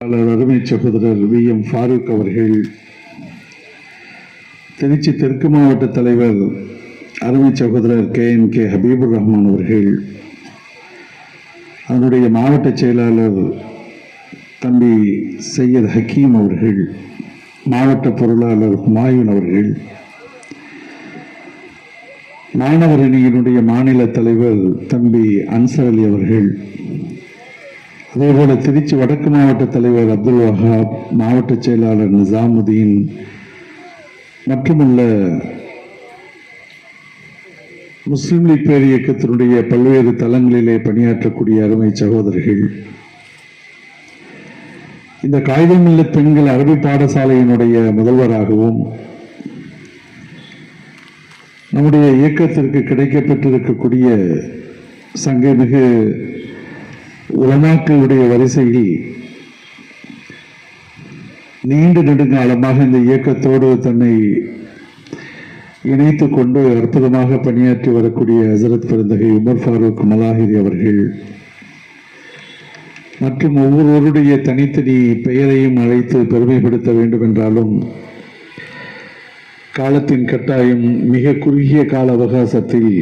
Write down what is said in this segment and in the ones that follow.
அருமை சகோதரர் we. M. Farooq அவர்கள் திருச்சி தெற்கு மாவட்ட தலைவர் அருமை சகோதரர் K. M K. Habibur Rahman அவர்கள் அதனுடைய மாவட்ட செயலாளர் தம்பி சையத் ஹக்கீம் அவர்கள் மாவட்ட பொருளாளர் ஹுமாயூன் அவர்கள் மாணவர் அணியினுடைய மாநில தலைவர் தம்பி அன்சர் அலி அவர்கள் அதேபோல திருச்சி வடக்கு மாவட்ட தலைவர் அப்துல் வஹாப் மாவட்ட செயலாளர் நிசாமுதீன் மட்டுமல்ல முஸ்லிம் லீக் பேர் இயக்கத்தினுடைய பல்வேறு தளங்களிலே பணியாற்றக்கூடிய அருமை சகோதரர்கள். இந்த காகிதமில்ல பெண்கள் அரபி பாடசாலையினுடைய முதல்வராகவும் நம்முடைய இயக்கத்திற்கு கிடைக்கப்பட்டிருக்கக்கூடிய சங்கமிகு உலமாக்களுடைய வரிசையில் நீண்ட நெடுங்காலமாக இந்த இயக்கத்தோடு தன்னை இணைத்துக் கொண்டு அற்புதமாக பணியாற்றி வரக்கூடிய ஹசரத் பெருந்தகை உமர் ஃபாரூக் மலாஹிரி அவர்கள் மற்றும் ஒவ்வொருவருடைய தனித்தனி பெயரையும் அழைத்து பெருமைப்படுத்த வேண்டும் என்றாலும் காலத்தின் கட்டாயம் மிக குறுகிய கால அவகாசத்தில்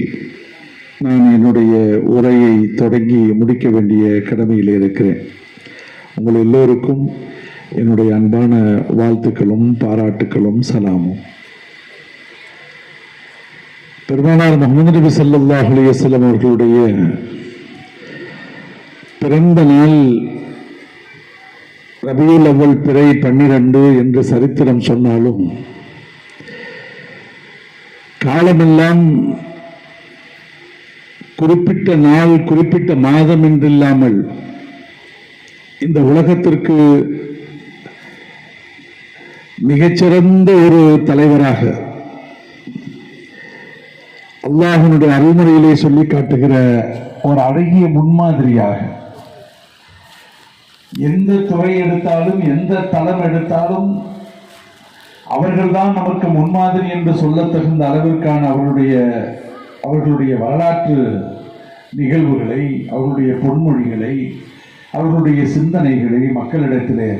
நான் என்னுடைய உரையை தொடங்கி முடிக்க வேண்டிய கடமையில் இருக்கிறேன். உங்கள் எல்லோருக்கும் என்னுடைய அன்பான வாழ்த்துக்களும் பாராட்டுக்களும் சலாமும். பெருமானார் முகமது நபி ஸல்லல்லாஹு அலைஹி அவர்களுடைய பிறந்த நாள் ரபியுல் அவள் பிறை பன்னிரண்டு என்று சரித்திரம் சொன்னாலும் காலமெல்லாம் குறிப்பிட்ட நாள் குறிப்பிட்ட மாதம் என்றில்லாமல் இந்த உலகத்திற்கு மிகச்சிறந்த ஒரு தலைவராக அல்லாஹனுடைய அறிவுரையிலே சொல்லி காட்டுகிற ஒரு அழகிய முன்மாதிரியாக எந்த துறை எடுத்தாலும் எந்த தளம் எடுத்தாலும் அவர்கள்தான் நமக்கு முன்மாதிரி என்று சொல்ல தகுந்த அளவிற்கான அவருடைய அவர்களுடைய வரலாற்று நிகழ்வுகளை அவர்களுடைய பொன்மொழிகளை அவர்களுடைய சிந்தனைகளை மக்களிடத்திலே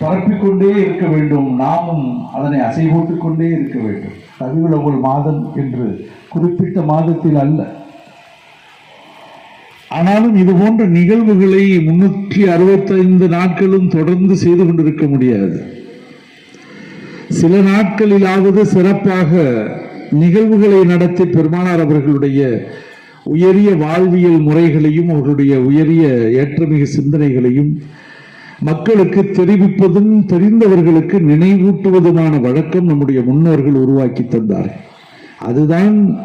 பரப்பிக்கொண்டே இருக்க வேண்டும். நாமும் அதனை அசைவூட்டு கொண்டே இருக்க வேண்டும். ரபியுலகுல் மாதம் என்று குறிப்பிட்ட மாதத்தில் அல்ல. ஆனாலும் இது போன்ற நிகழ்வுகளை முன்னூற்றி அறுபத்தைந்து நாட்களும் தொடர்ந்து செய்து கொண்டிருக்க முடியாது. சில நாட்களிலாவது சிறப்பாக நிகழ்வுகளை நடத்தி பெருமானார் அவர்களுடைய உயரிய வாழ்வியல் முறைகளையும் அவர்களுடைய உயரிய ஏற்றமிகு சிந்தனைகளையும் மக்களுக்கு தெரிவிப்பதும் தெரிந்தவர்களுக்கு நினைவூட்டுவதுமான வழக்கம் நம்முடைய முன்னோர்கள் உருவாக்கி தந்தார்கள். அதுதான்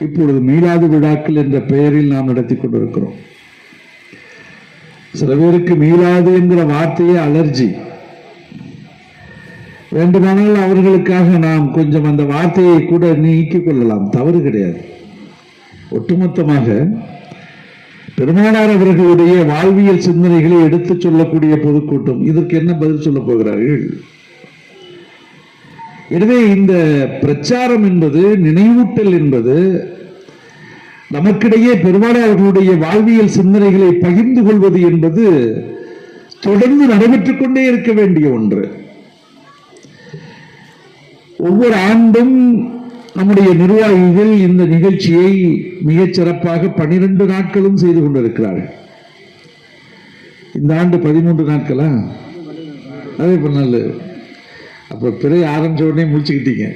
இப்பொழுது மீளாது விழாக்கள் என்ற பெயரில் நாம் நடத்தி கொண்டிருக்கிறோம். சில பேருக்கு மீளாது என்கிற வார்த்தையே அலர்ஜி. வேண்டுமானால் அவர்களுக்காக நாம் கொஞ்சம் அந்த வார்த்தையை கூட நீக்கிக் கொள்ளலாம். தவறு கிடையாது. ஒட்டுமொத்தமாக பெருமானார் அவர்களுடைய வாழ்வியல் சிந்தனைகளை எடுத்துச் சொல்லக்கூடிய பொதுக்கூட்டம். இதற்கு என்ன பதில் சொல்ல போகிறார்கள்? எனவே இந்த பிரச்சாரம் என்பது நினைவூட்டல் என்பது நமக்கிடையே பெருமானார் அவர்களுடைய வாழ்வியல் சிந்தனைகளை பகிர்ந்து கொள்வது என்பது தொடர்ந்து நடைபெற்றுக் கொண்டே இருக்க வேண்டிய ஒன்று. ஒவ்வொரு ஆண்டும் நம்முடைய நிர்வாகிகள் இந்த நிகழ்ச்சியை மிகச் சிறப்பாக பனிரெண்டு நாட்களும் செய்து கொண்டிருக்கிறார்கள். இந்த ஆண்டு பதிமூன்று நாட்களா? அதே பண்ணல அப்ப பிறைய ஆரம்பிச்ச உடனே முடிச்சுக்கிட்டீங்க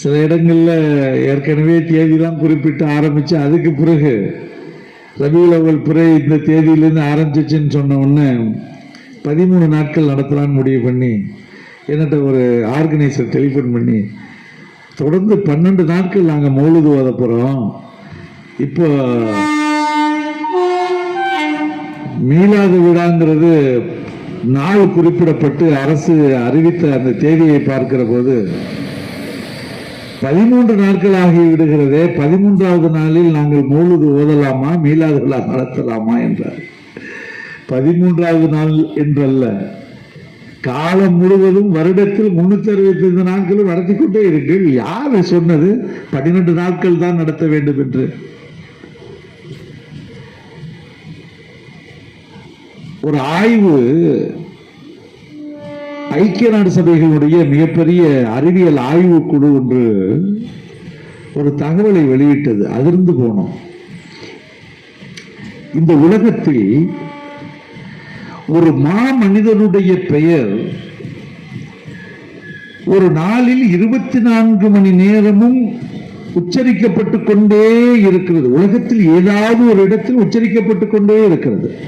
சில இடங்கள்ல ஏற்கனவே தேதிலாம் குறிப்பிட்டு ஆரம்பிச்சு அதுக்கு பிறகு ரபியுல் அவள் பிறை இந்த தேதியிலேருந்து ஆரம்பிச்சிச்சுன்னு சொன்ன உடனே பதிமூணு நாட்கள் நடத்தலான்னு முடிவு பண்ணி என்னட்ட ஒரு ஆர்கனைசர் டெலிஃபோன் பண்ணி தொடர்ந்து பன்னெண்டு நாட்கள் நாங்கள் மௌலுது ஓத போகிறோம் இப்போ மீளாது விழாங்கிறது நாள் குறிப்பிடப்பட்டு அரசு அறிவித்த அந்த தேதியை பார்க்கிற போது பதிமூன்று நாட்கள் ஆகி விடுகிறதே பதிமூன்றாவது நாளில் நாங்கள் மூழுது ஓதலாமா மீளாதுகளாக நடத்தலாமா என்றார். பதிமூன்றாவது நாள் என்றல்ல. காலம் முழுவதும் வருடத்தில் முன்னூத்தி அறுபத்தி ஐந்து நாட்களும் நடத்தி கொண்டே இருங்கள். யார் சொன்னது? பன்னிரெண்டு நாட்கள் தான் நடத்த வேண்டும் என்று. ஒரு ஆய்வு ஐக்கிய நாடு சபைகளுடைய மிகப்பெரிய அறிவியல் ஆய்வு குழு ஒன்று ஒரு தகவலை வெளியிட்டது. அதிர்ந்து போனோம். இந்த உலகத்தில் ஒரு மா மனிதனுடைய பெயர் ஒரு நாளில் இருபத்தி நான்கு மணி நேரமும் உச்சரிக்கப்பட்டு கொண்டே இருக்கிறது. உலகத்தில் ஏதாவது ஒரு இடத்தில் உச்சரிக்கப்பட்டு கொண்டே இருக்கிறது.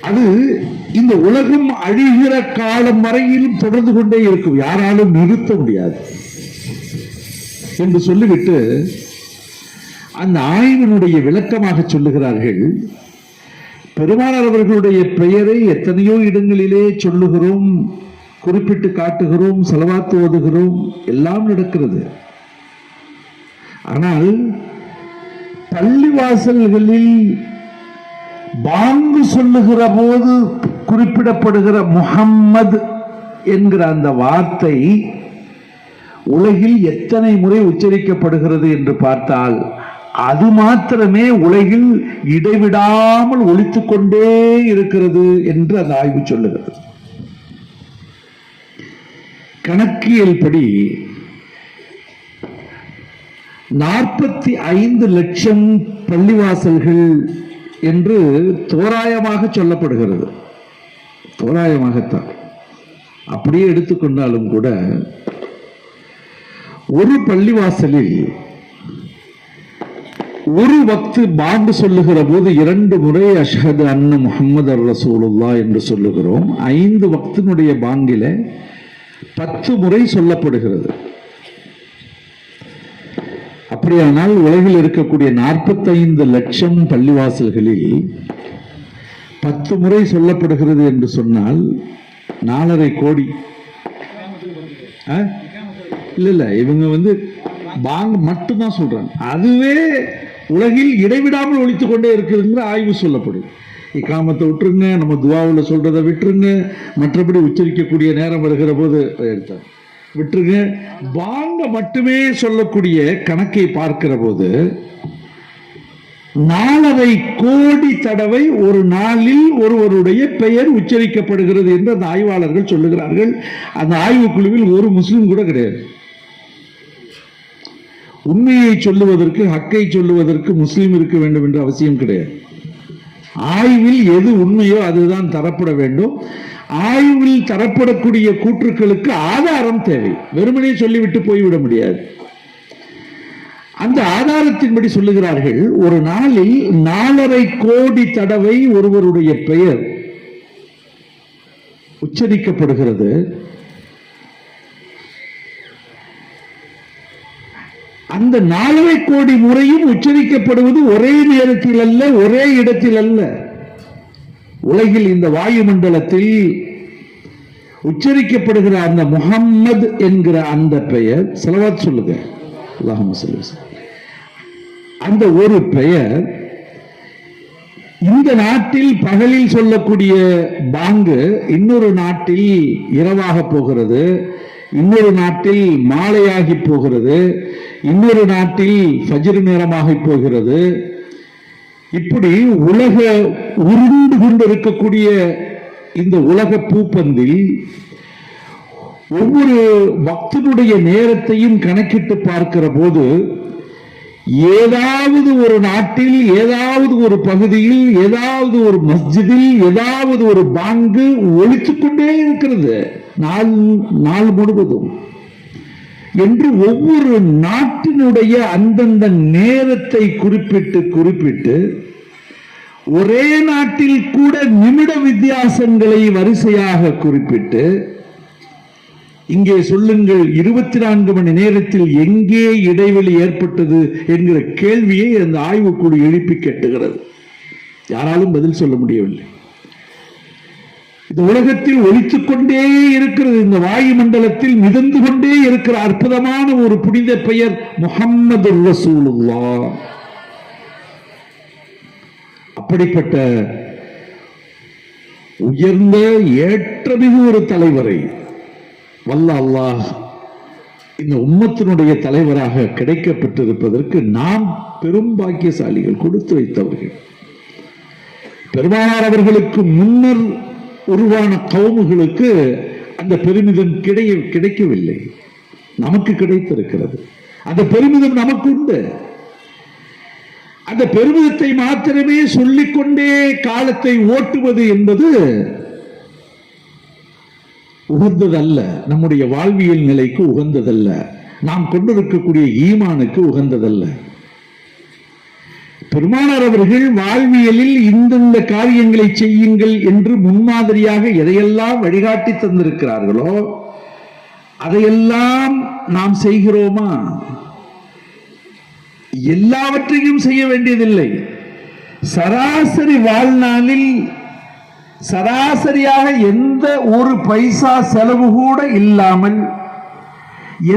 அது இந்த உலகம் அழிகிற காலம் வரையிலும் தொடர்ந்து கொண்டே இருக்கும். யாராலும் நிறுத்த முடியாது. என்று சொல்லிவிட்டு அந்த ஆய்வினுடைய விளக்கமாக சொல்லுகிறார்கள். பெருமானார் அவர்களுடைய பெயரை எத்தனையோ இடங்களிலே சொல்லுகிறோம் குறிப்பிட்டு காட்டுகிறோம் செலவாத்து ஓதுகிறோம் எல்லாம் நடக்கிறது. ஆனால் பள்ளிவாசல்களில் பாங்கு சொல்லுகிற போது குறிப்பிடப்படுகிற முகம்மது என்கிற அந்த வார்த்தை உலகில் எத்தனை முறை உச்சரிக்கப்படுகிறது என்று பார்த்தால் அது மாத்திரமே உலகில் இடைவிடாமல் ஒழித்துக் கொண்டே இருக்கிறது என்று அந்த ஆய்வு சொல்லுகிறது. கணக்கியல் படி நாற்பத்தி ஐந்து லட்சம் பள்ளிவாசல்கள் என்று தோராயமாக சொல்லப்படுகிறது. தோராயமாகத்தான். அப்படியே எடுத்துக்கொண்டாலும் கூட ஒரு பள்ளிவாசலில் ஒரு பக்து பாண்டு சொல்லுகிற போது இரண்டு முறை அஷ்ஹது முகமது அர் ரசூலுல்லா என்று சொல்லுகிறோம். ஐந்து பக்தினுடைய பாங்கில பத்து முறை சொல்லப்படுகிறது. அப்படியானால் உலகில் இருக்கக்கூடிய நாற்பத்தைந்து லட்சம் பள்ளிவாசல்களில் பத்து முறை சொல்லப்படுகிறது என்று சொன்னால் நாலரை கோடி. இல்லை இல்ல இல்ல இவங்க வந்து பாங் மட்டும்தான் சொல்றாங்க. அதுவே உலகில் இடைவிடாமல் ஒழித்துக் கொண்டே இருக்குதுங்கிற ஆய்வு சொல்லப்படுது இக்காமத்தை விட்டுருங்க நம்ம துவாவில் சொல்றதை விட்டுருங்க மற்றபடி உச்சரிக்கக்கூடிய நேரம் வருகிற போது எடுத்தார் விட்டுருங்க. வாங்க மட்டுமே சொல்லக்கூடிய கணக்கை பார்க்கிற போது நாலரை கோடி தடவை ஒரு நாளில் ஒருவருடைய பெயர் உச்சரிக்கப்படுகிறது என்று அந்த ஆய்வாளர்கள் சொல்லுகிறார்கள். அந்த ஆய்வு குழுவில் ஒரு முஸ்லிம் கூட கிடையாது. உண்மையை சொல்லுவதற்கு ஹக்கை சொல்லுவதற்கு முஸ்லீம் இருக்க வேண்டும் என்ற அவசியம் கிடையாது. ஆய்வில் எது உண்மையோ அதுதான் தரப்பட வேண்டும். ஆய்வில் தரப்படக்கூடிய கூற்றுக்களுக்கு ஆதாரம் தேவை. வெறுமனே சொல்லிவிட்டு போய்விட முடியாது. அந்த ஆதாரத்தின்படி சொல்லுகிறார்கள் ஒரு நாளில் நாலரை கோடி தடவை ஒருவருடைய பெயர் உச்சரிக்கப்படுகிறது. அந்த நாலரை கோடி முறையும் உச்சரிக்கப்படுவது ஒரே நேரத்தில் அல்ல ஒரே இடத்தில் அல்ல உலகில் இந்த வாயுமண்டலத்தில் உச்சரிக்கப்படுகிற அந்த முகம்மது என்கிற அந்த பெயர் செலவாத் சொல்லுங்க. அந்த ஒரு பெயர் இந்த நாட்டில் பகலில் சொல்லக்கூடிய பாங்கு இன்னொரு நாட்டில் இரவாக போகிறது. இன்னொரு நாட்டில் மாலையாகி போகிறது. இன்னொரு நாட்டில் ஃபஜ்ர் நேரமாகி போகிறது. இப்படி உலக உருண்டு கொண்டிருக்கக்கூடிய இந்த உலக பூப்பந்தில் ஒவ்வொரு பக்தனுடைய நேரத்தையும் கணக்கிட்டு பார்க்கிற போது ஏதாவது ஒரு நாட்டில் ஏதாவது ஒரு பகுதியில் ஏதாவது ஒரு மஸ்ஜிதில் ஏதாவது ஒரு பாங்கு ஒழித்துக்கொண்டே இருக்கிறது. நாள் நாள் முழுவதும். என்று ஒவ்வொரு நாட்டினுடைய அந்தந்த நேரத்தை குறிப்பிட்டு குறிப்பிட்டு ஒரே நாட்டில் கூட நிமிட வித்தியாசங்களை வரிசையாக குறிப்பிட்டு இங்கே சொல்லுங்கள் இருபத்தி நான்கு மணி நேரத்தில் எங்கே இடைவெளி ஏற்பட்டது என்கிற கேள்வியை அந்த ஆய்வுக்குழு எழுப்பி கேட்டுகிறது. யாராலும் பதில் சொல்ல முடியவில்லை. இந்த உலகத்தில் ஒழித்துக் கொண்டே இருக்கிறது இந்த வாயு மண்டலத்தில் மிதந்து கொண்டே இருக்கிற அற்புதமான ஒரு புனித பெயர் முகம்மது ரசூலுல்லா அப்படிப்பட்ட உயர்ந்த ஏற்றமிகு ஒரு தலைவரை வல்ல அல்லாஹ் இந்த உம்மத்தினுடைய தலைவராக கிடைக்கப்பட்டிருப்பதற்கு நாம் பெரும் பாக்கியசாலிகள் கொடுத்து வைத்தவர்கள். பெருமானார் அவர்களுக்கு முன்னர் உருவான கவுமுகளுக்கு அந்த பெருமிதம் கிடை கிடைக்கவில்லை. நமக்கு கிடைத்திருக்கிறது. அந்த பெருமிதம் நமக்கு உண்டு அந்த பெருமிதத்தை மாத்திரமே சொல்லிக்கொண்டே காலத்தை ஓட்டுவது என்பது உகந்ததல்ல. நம்முடைய வாழ்வியல் நிலைக்கு உகந்ததல்ல. நாம் கொண்டிருக்கக்கூடிய ஈமானுக்கு உகந்ததல்ல. பெருமானார் அவர்கள் வாழ்வியலில் இந்தந்த காரியங்களை செய்யுங்கள் என்று முன்மாதிரியாக எதையெல்லாம் வழிகாட்டி தந்திருக்கிறார்களோ அதையெல்லாம் நாம் செய்கிறோமா? எல்லாவற்றையும் செய்ய வேண்டியதில்லை. சராசரி வாழ்நாளில் சராசரியாக எந்த ஒரு பைசா செலவு கூட இல்லாமல்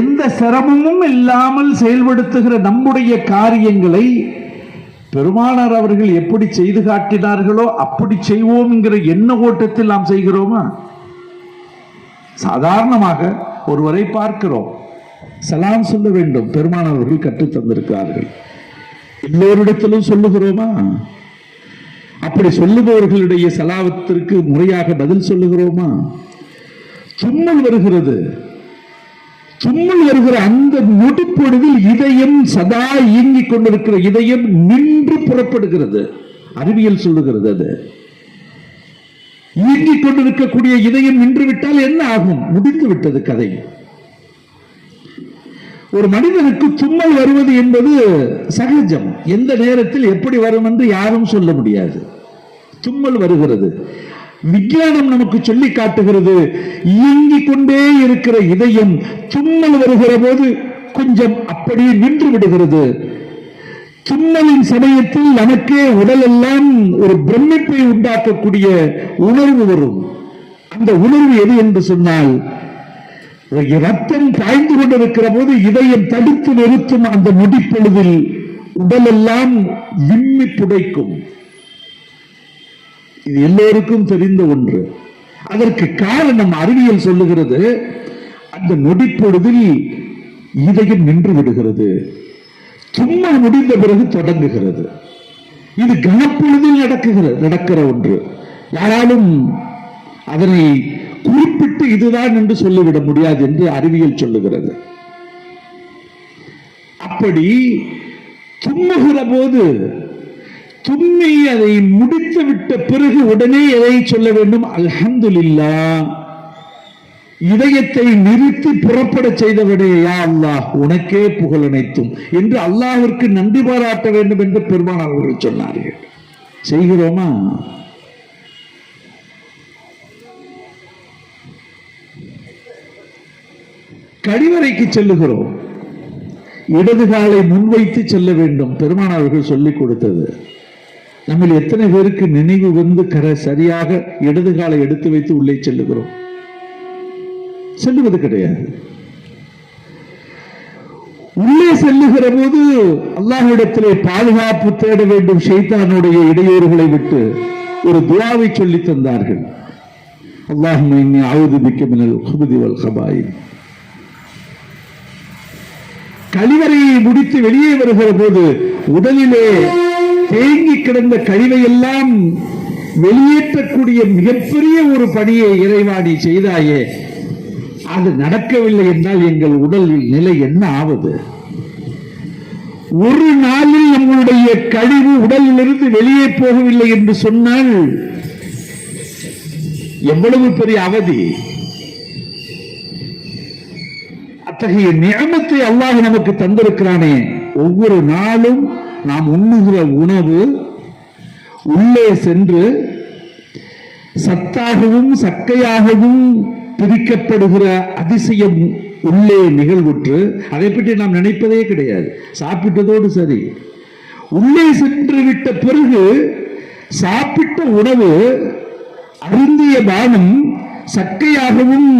எந்த சிரமமும் இல்லாமல் செயல்படுத்துகிற நம்முடைய காரியங்களை பெருமானார் அவர்கள் எப்படி செய்து காட்டினார்களோ அப்படி செய்வோம்ங்கிற எண்ண ஓட்டத்தில் நாம் செய்கிறோமா? சாதாரணமாக ஒருவரை பார்க்கிறோம். சலாம் சொல்ல வேண்டும். பெருமானவர்கள் கற்றுத்தந்திருக்கிறார்கள் கற்றுத் தந்திருக்கிறார்கள். எல்லோரிடத்திலும் சொல்லுகிறோமா? அப்படி சொல்லுபவர்களுடைய சலாவத்திற்கு முறையாக பதில் சொல்லுகிறோமா? தும்மல் வருகிறது. தும்மல் வருகிற அந்த நொடிப்பொழுதில் இதயம் சதா இயங்கிக் கொண்டிருக்கிற இதயம் நின்று புறப்படுகிறது. அறிவியல் சொல்லுகிறது அது. இயங்கிக் கொண்டிருக்கக்கூடிய இதயம் நின்று விட்டால் என்ன ஆகும்? முடிந்து விட்டது கதை. ஒரு மனிதனுக்கு தும்மல் வருவது என்பது சகஜம். எந்த நேரத்தில் எப்படி வரும் என்று யாரும் சொல்ல முடியாது. தும்மல் வருகிறது. விஞ்ஞானம் நமக்கு சொல்லி காட்டுகிறது. இயங்கிக் கொண்டே இருக்கிற இதயம் தும்மல் வருகிற போது கொஞ்சம் அப்படியே நின்று விடுகிறது. தும்மலின் சமயத்தில் நமக்கே உடல் எல்லாம் ஒரு பிரமிப்பை உண்டாக்கக்கூடிய உணர்வு வரும். அந்த உணர்வு எது என்று சொன்னால் ரத்தம் பாய்ந்து கொண்டிருக்கிற போது இதயம் தடுத்து நிறுத்தும் அந்த நொடிப்பொழுதில் உடலெல்லாம் விம்மி புடைக்கும். இது எல்லோருக்கும் தெரிந்த ஒன்று. அதற்கு காரணம் அறிவியல் சொல்லுகிறது. அந்த நொடிப்பொழுதில் இதயம் நின்று விடுகிறது. சும்மா முடிந்த பிறகு தொடங்குகிறது. இது கனப்பொழுதில் நடக்குகிறது நடக்கிற ஒன்று. யாராலும் அதனை குறிப்பிட்டு இதுதான் என்று சொல்லிவிட முடியாது என்று அறிவியல் சொல்லுகிறது. அப்படி தும்முகிற போது தும்மி அதை முடித்து விட்ட பிறகு உடனே எதை சொல்ல வேண்டும்? அல்ஹம்துலில்லா இதயத்தை நிறுத்தி புறப்பட செய்தவனே யா அல்லாஹ். உனக்கே புகழ் அனைத்தும். என்று அல்லாஹிற்கு நன்றி பாராட்ட வேண்டும் என்று பெருமான் அவர்கள் சொன்னார்கள். செய்கிறோமா? கழிவறைக்கு செல்லுகிறோம். இடது காலை முன்வைத்து செல்ல வேண்டும். பெருமான் அவர்கள் சொல்லிக் கொடுத்தது. நம்மில் எத்தனை பேருக்கு நினைவு வந்து கரை சரியாக இடது காலை எடுத்து வைத்து உள்ளே செல்லுகிறோம்? செல்லுவது கிடையாது. உள்ளே செல்லுகிற போது அல்லாஹிடத்திலே பாதுகாப்பு தேட வேண்டும் ஷைத்தானுடைய இடையூறுகளை விட்டு ஒரு துவாவை சொல்லி தந்தார்கள். அல்லாஹும் இன்னி அவுது பிக்க மினல் வல் கபாயின் கழிவறையை முடித்து வெளியே வருகிற போது உடலிலே தேங்கி கிடந்த கழிவை எல்லாம் வெளியேற்றக்கூடிய மிகப்பெரிய ஒரு பணியை இறைவாணி செய்தாயே அது நடக்கவில்லை என்றால் எங்கள் உடல் நிலை என்ன ஆவது? ஒரு நாளில் நம்முடைய கழிவு உடலிலிருந்து வெளியே போகவில்லை என்று சொன்னால் எவ்வளவு பெரிய அவதி? அத்தகைய நியமத்தை அல்லாஹ் நமக்கு தந்திருக்கிறானே. ஒவ்வொரு நாளும் நாம் உண்ணுகிற உணவு உள்ளே சென்று சத்தாகவும் சக்கையாகவும் பிரிக்கப்படுகிற அதிசயம் உள்ளே நிகழ்வுற்று அதை பற்றி நாம் நினைப்பதே கிடையாது. சாப்பிட்டதோடு சரி. உள்ளே சென்று விட்ட பிறகு சாப்பிட்ட உணவு அருந்திய பானம் சக்கையாகவும்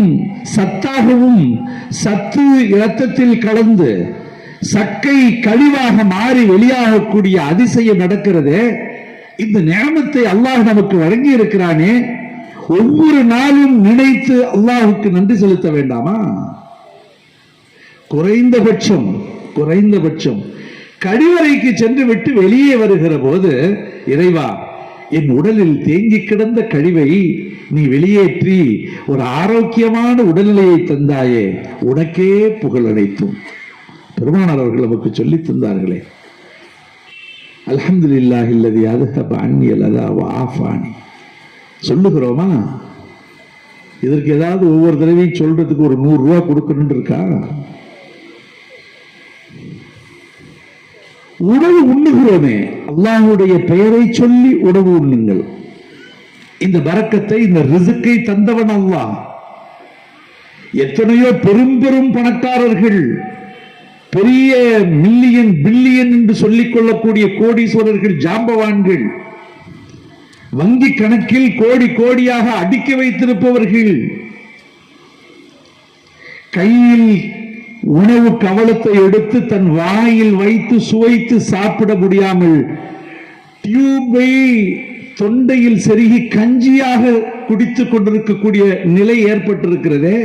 சத்தாகவும் சத்து இரத்தத்தில் கலந்து சக்கை கழிவாக மாறி வெளியாகக்கூடிய அதிசயம் நடக்கிறதே. இந்த நேமத்தை அல்லாஹ் நமக்கு வழங்கி இருக்கிறானே. ஒவ்வொரு நாளும் நினைத்து அல்லாஹுக்கு நன்றி செலுத்த வேண்டாமா? குறைந்தபட்சம் குறைந்தபட்சம். கழிவறைக்கு சென்று விட்டு வெளியே வருகிற போது இறைவா என் உடலில் தேங்கி கிடந்த கழிவை நீ வெளியேற்றி ஒரு ஆரோக்கியமான உடல்நிலையை தந்தாயே உனக்கே புகழ் அனைத்தும் பெருமானார் அவர்கள் நமக்கு சொல்லித் தந்தார்களே. அல்ஹம்துலில்லாஹி இல்லது அதுஹப அன்னியல் அதா ஆஃபானி. சொல்லுகிறோமா? இதற்கு ஏதாவது ஒவ்வொரு தடவையும் சொல்றதுக்கு ஒரு நூறு ரூபா கொடுக்கணும்னு இருக்கா? உணவு உண்ணுகிறோமே. அல்லாஹுடைய பெயரை சொல்லி உணவு உண்ணுங்கள். இந்த வரக்கத்தை இந்த ரிசுக்கை தந்தவன் அல்லாஹ். எத்தனையோ பெரும் பெரும் பணக்காரர்கள் பெரிய மில்லியன் பில்லியன் என்று சொல்லிக் கொள்ளக்கூடிய கோடீஸ்வரர்கள் ஜாம்பவான்கள் வங்கி கணக்கில் கோடி கோடியாக அடுக்கி வைத்திருப்பவர்கள் கையில் உணவு கவலத்தை எடுத்து தன் வாயில் வைத்து சுவைத்து சாப்பிட முடியாமல் டியூபை தொண்டையில் செருகி கஞ்சியாக குடித்துக் கொண்டிருக்கக்கூடிய நிலை ஏற்பட்டிருக்கிறதே.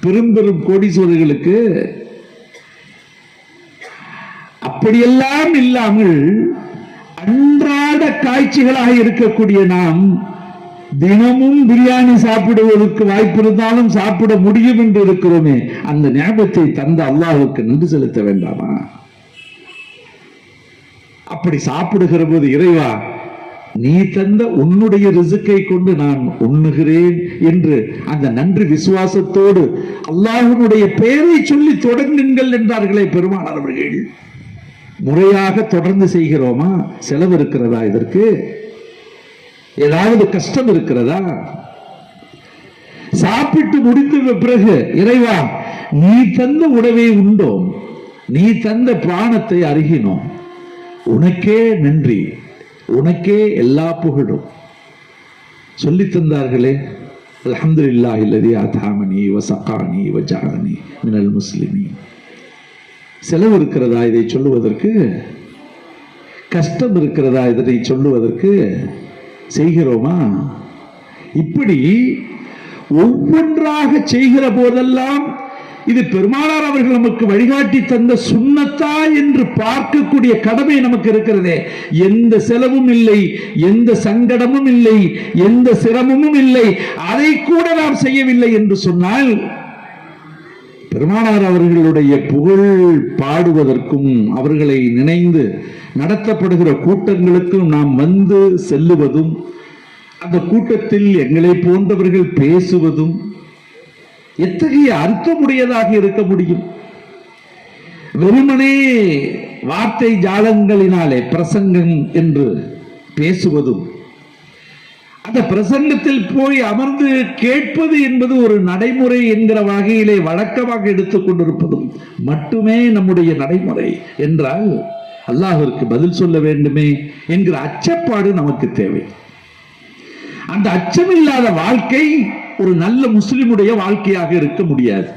பெரும் பெரும் கோடீஸ்வரர்களுக்கு அப்படியெல்லாம் இல்லாமல் அன்றாட காட்சிகளாக இருக்கக்கூடிய நாம் தினமும் பிரியாணி சாப்பிடுவதற்கு வாய்ப்பு இருந்தாலும் சாப்பிட முடியும் என்று இருக்கிறோமே அந்த ஞாபகத்தை தந்த அல்லாஹுக்கு நன்றி செலுத்த வேண்டாமா? அப்படி சாப்பிடுகிற போது இறைவா நீ தந்த உன்னுடைய ரிசுக்கை கொண்டு நான் உண்ணுகிறேன் என்று அந்த நன்றி விசுவாசத்தோடு அல்லாஹனுடைய பெயரை சொல்லி தொடங்குங்கள் என்றார்களே பெருமானார் அவர்கள். முறையாக தொடர்ந்து செய்கிறோமா? செலவு இருக்கிறதா இதற்கு? ஏதாவது கஷ்டம் இருக்கிறதா? சாப்பிட்டு முடித்த பிறகு இறைவா நீ தந்த உணவை உண்டோம். நீ தந்த பிராணத்தை அருகினோம். உனக்கே நன்றி. உனக்கே எல்லா புகழும். சொல்லி தந்தார்களே அலமது இல்லாஹில்லதி அதாமணி வசகானி வஜானி மினல் முஸ்லிமி செலவு இருக்கிறதா இதை சொல்லுவதற்கு? கஷ்டம் இருக்கிறதா இதனை சொல்லுவதற்கு செய்கிறோமா? இப்படி ஒவ்வொன்றாக செய்கிற போதெல்லாம் இது பெருமானார் அவர்கள் நமக்கு வழிகாட்டி தந்த சுண்ணத்தா என்று பார்க்கக்கூடிய கடமை நமக்கு இருக்கிறதே. எந்த செலவும் இல்லை எந்த சங்கடமும் இல்லை எந்த சிரமமும் இல்லை அதை கூட நாம் செய்யவில்லை என்று சொன்னால் பெருமானார் அவர்களுடைய புகழ் பாடுவதற்கும் அவர்களை நினைந்து நடத்தப்படுகிற கூட்டங்களுக்கும் நாம் வந்து செல்லுவதும் அந்த கூட்டத்தில் எங்களை போன்றவர்கள் பேசுவதும் எத்தகைய அர்த்தமுடையதாக இருக்க முடியும்? வெறுமனே வார்த்தை ஜாலங்களினாலே பிரசங்கம் என்று பேசுவதும் அந்த பிரசங்கத்தில் போய் அமர்ந்து கேட்பது என்பது ஒரு நடைமுறை என்கிற வகையிலே வழக்கமாக எடுத்துக் கொண்டிருப்பதும் மட்டுமே நம்முடைய நடைமுறை என்றால் அல்லாஹிற்கு பதில் சொல்ல வேண்டுமே என்கிற அச்சப்பாடு நமக்கு தேவை. அந்த அச்சமில்லாத வாழ்க்கை ஒரு நல்ல முஸ்லிமுடைய வாழ்க்கையாக இருக்க முடியாது.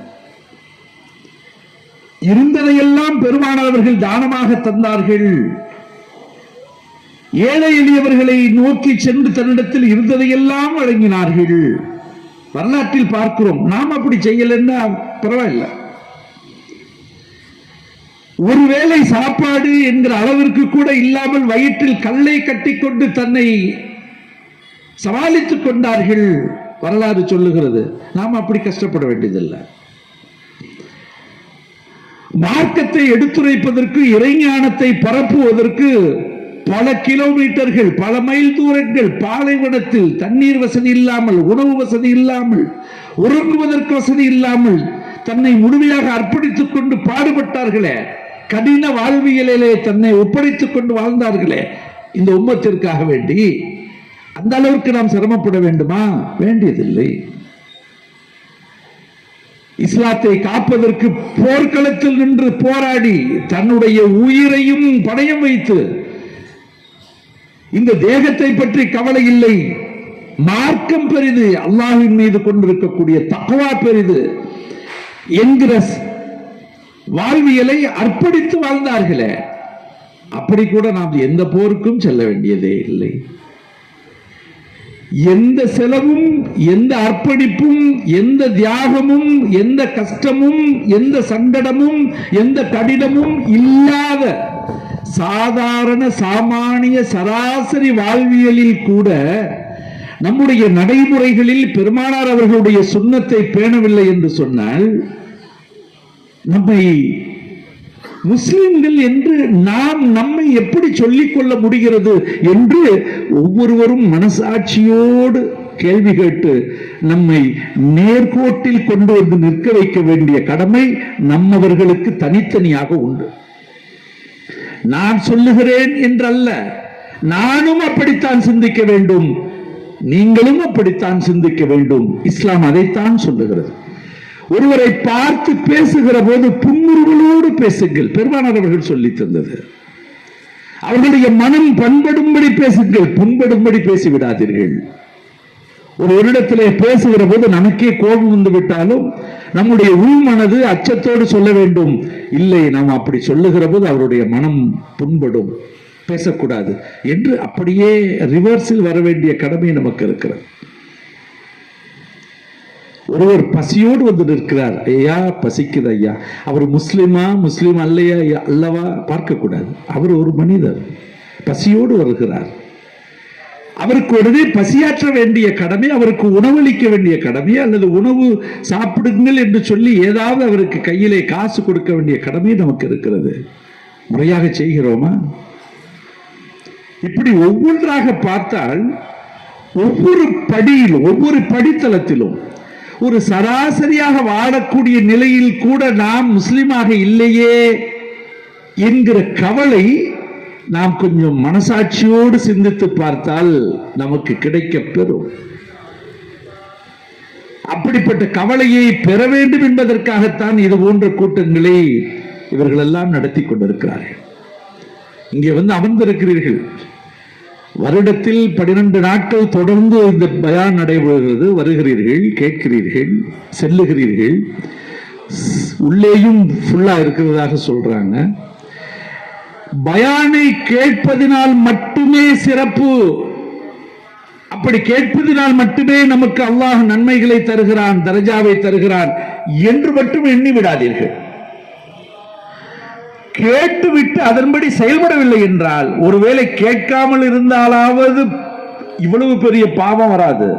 இருந்ததையெல்லாம் பெருமானவர்கள் தானமாக தந்தார்கள். ஏழை எளியவர்களை நோக்கி சென்று தன்னிடத்தில் இருந்ததையெல்லாம் வழங்கினார்கள். வரலாற்றில் பார்க்கிறோம். நாம் அப்படி செய்யலன்னா பரவாயில்ல. ஒருவேளை சாப்பாடு என்கிற அளவிற்கு கூட இல்லாமல் வயிற்றில் கல்லை கட்டிக்கொண்டு தன்னை சமாளித்துக் கொண்டார்கள். வரலாறு சொல்லுகிறது. நாம் அப்படி கஷ்டப்பட வேண்டியதில்லை. மார்க்கத்தை எடுத்துரைப்பதற்கு இறைஞானத்தை பரப்புவதற்கு பல கிலோமீட்டர்கள் பல மைல் தூரங்கள் பாலைவனத்தில் தண்ணீர் வசதி இல்லாமல் உணவு வசதி இல்லாமல் உறங்குவதற்கு வசதி இல்லாமல் தன்னை முழுமையாக அர்ப்பணித்துக் கொண்டு பாடுபட்டார்களே. கடின வாழ்வியலிலே தன்னை ஒப்படைத்துக் கொண்டு வாழ்ந்தார்களே. இந்த உம்மத்திற்காக வேண்டி. அந்த அளவுக்கு நாம் சிரமப்பட வேண்டுமா? வேண்டியதில்லை. இஸ்லாத்தை காப்பதற்கு போர்க்களத்தில் நின்று போராடி தன்னுடைய உயிரையும் பணயம் வைத்து இந்த தேகத்தை பற்றி கவலை இல்லை. மார்க்கம் பெரிது அல்லாஹின் மீது கொண்டிருக்கக்கூடிய தக்குவா பெரிது. என்கிற வாழ்வியலை அர்ப்பணித்து வாழ்ந்தார்களே அப்படி கூட நாம் எந்த போருக்கும் செல்ல வேண்டியதே இல்லை. எந்த செலவும் எந்த அர்ப்பணிப்பும் எந்த தியாகமும் எந்த கஷ்டமும் எந்த சங்கடமும் எந்த கடினமும் இல்லாத சாதாரண சாமானிய சராசரி வாழ்வியலில் கூட நம்முடைய நடைமுறைகளில் பெருமானார் அவர்களுடைய சுண்ணத்தை பேணவில்லை என்று சொன்னால் நம்மை முஸ்லிம்கள் என்று நாம் நம்மை எப்படி சொல்லிக்கொள்ள முடிகிறது என்று ஒவ்வொருவரும் மனசாட்சியோடு கேள்வி கேட்டு நம்மை நேர்கோட்டில் கொண்டு வந்து நிற்க வைக்க வேண்டிய கடமை நம்மவர்களுக்கு தனித்தனியாக உண்டு. நான் சொல்லுகிறேன் என்றல்ல. நானும் அப்படித்தான் சிந்திக்க வேண்டும். நீங்களும் அப்படித்தான் சிந்திக்க வேண்டும். இஸ்லாம் அதைத்தான் சொல்லுகிறது. ஒருவரை பார்த்து பேசுகிற போது புன்முறுவலோடு பேசுங்கள். பெருமானார் அவர்கள் சொல்லி தந்தது. அவர்களுடைய மனம் பண்படும்படி பேசுங்கள். புண்படும்படி பேசிவிடாதீர்கள். ஒரு இடத்திலே பேசுகிற போது நமக்கே கோபம் வந்து விட்டாலும் நம்முடைய உள் மனது அச்சத்தோடு சொல்ல வேண்டும். இல்லை நாம் அப்படி சொல்லுகிற போது அவருடைய மனம் புண்படும். பேசக்கூடாது. என்று அப்படியே ரிவர்ஸில் வர வேண்டிய கடமை நமக்கு இருக்கிறது. ஒருவர் பசியோடு வந்து நிற்கிறார். ஐயா பசிக்குது ஐயா. அவர் முஸ்லீமா முஸ்லீம் அல்லையா ஐயா, அல்லவா? பார்க்கக்கூடாது. அவர் ஒரு மனிதர். பசியோடு வருகிறார். அவருக்கு உடனே பசியாற்ற வேண்டிய கடமை அவருக்கு உணவளிக்க வேண்டிய கடமை அல்லது உணவு சாப்பிடுங்கள் என்று சொல்லி ஏதாவது அவருக்கு கையிலே காசு கொடுக்க வேண்டிய கடமை நமக்கு இருக்கிறது. முறையாக செய்கிறோமா? இப்படி ஒவ்வொன்றாக பார்த்தால் ஒவ்வொரு படியிலும் ஒவ்வொரு படித்தளத்திலும் ஒரு சராசரியாக வாழக்கூடிய நிலையில் கூட நாம் முஸ்லிமாக இல்லையே என்கிற கவலை நாம் கொஞ்சம் மனசாட்சியோடு சிந்தித்து பார்த்தால் நமக்கு கிடைக்க பெறும். அப்படிப்பட்ட கவலையை பெற வேண்டும் என்பதற்காகத்தான் இது போன்ற கூட்டங்களை இவர்கள் எல்லாம் நடத்தி கொண்டிருக்கிறார்கள். இங்கே வந்து அமர்ந்திருக்கிறீர்கள். வருடத்தில் பன்னிரண்டு நாட்கள் தொடர்ந்து இந்த பயான் நடைபெறுகிறது. வருகிறீர்கள் கேட்கிறீர்கள் செல்லுகிறீர்கள். உள்ளேயும் ஃபுல்லா இருக்கிறதாக சொல்றாங்க. பயானை கேட்பதினால் மட்டுமே சிறப்பு. அப்படி கேட்பதினால் மட்டுமே நமக்கு அல்லாஹ் நன்மைகளை தருகிறான் தரஜாவை தருகிறான் என்று மட்டும் எண்ணி விடாதீர்கள். கேட்டுவிட்டு அதன்படி செயல்படவில்லை என்றால் ஒருவேளை கேட்காமல் இருந்தாலாவது இவ்வளவு பெரிய பாவம் வராது.